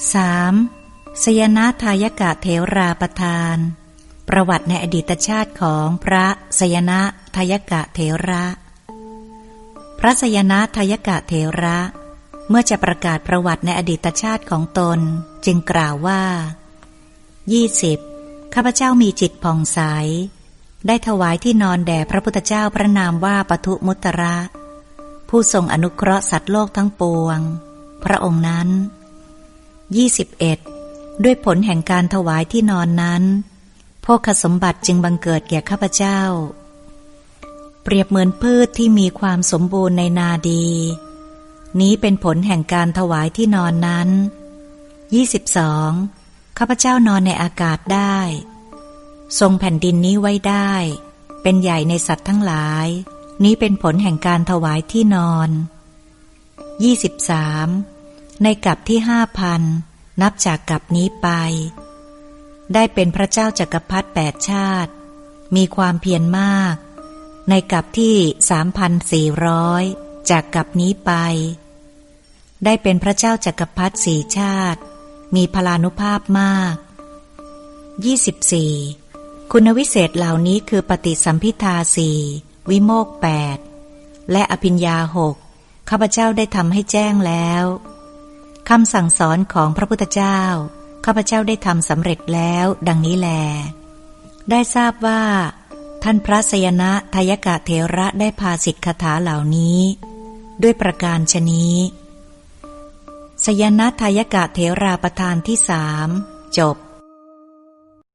3. สยนาทายกะเถราประทาน ประวัติในอดีตชาติของพระสยนาทายกะเถระ พระสยนาทายกะเถระ เมื่อจะประกาศประวัติในอดีตชาติของตนจึงกล่าวว่า 20. ข้าพเจ้ามีจิตผ่องใส ได้ถวายที่นอนแด่พระพุทธเจ้าพระนามว่าปทุมุตระ ผู้ทรงอนุเคราะห์สัตว์โลกทั้งปวง พระองค์นั้น 21. ด้วยผลแห่งการถวายที่นอนนั้นโภคสมบัติจึงบังเกิดแก่ข้าพเจ้า เปรียบเหมือนพืชที่มีความสมบูรณ์ในนาดี นี้เป็นผลแห่งการถวายที่นอนนั้น 22. ข้าพเจ้านอนในอากาศได้ ทรงแผ่นดินนี้ไว้ได้ เป็นใหญ่ในสัตว์ทั้งหลาย นี้เป็นผลแห่งการถวายที่นอน 23. ในกับที่ห้าพันนับจากกับนี้ไป ได้เป็นพระเจ้าจากักรพรรดิแปดชาติ มีความเพียรมาก ในกับที่สามพันสี่ร้อยจากกับนี้ไป ได้เป็นพระเจ้าจากักรพรรดิสี่ชาติ มีพลานุภาพมาก 24. คุณวิเศษเหล่านี้คือปฏิสัมพิทาสี่วิโมกแปดและอภิญญาหกข้าพเจ้าได้ทำให้แจ้งแล้ว คำสั่งสอนของพระพุทธเจ้า ข้าพเจ้าได้ทำสำเร็จแล้ว ดังนี้แล ได้ทราบว่า ท่านพระสยนะทายกะเทระได้พาสิทธคถาเหล่านี้ ด้วยประการชนี้ สยนะทายกะเทราประธานที่สามจบ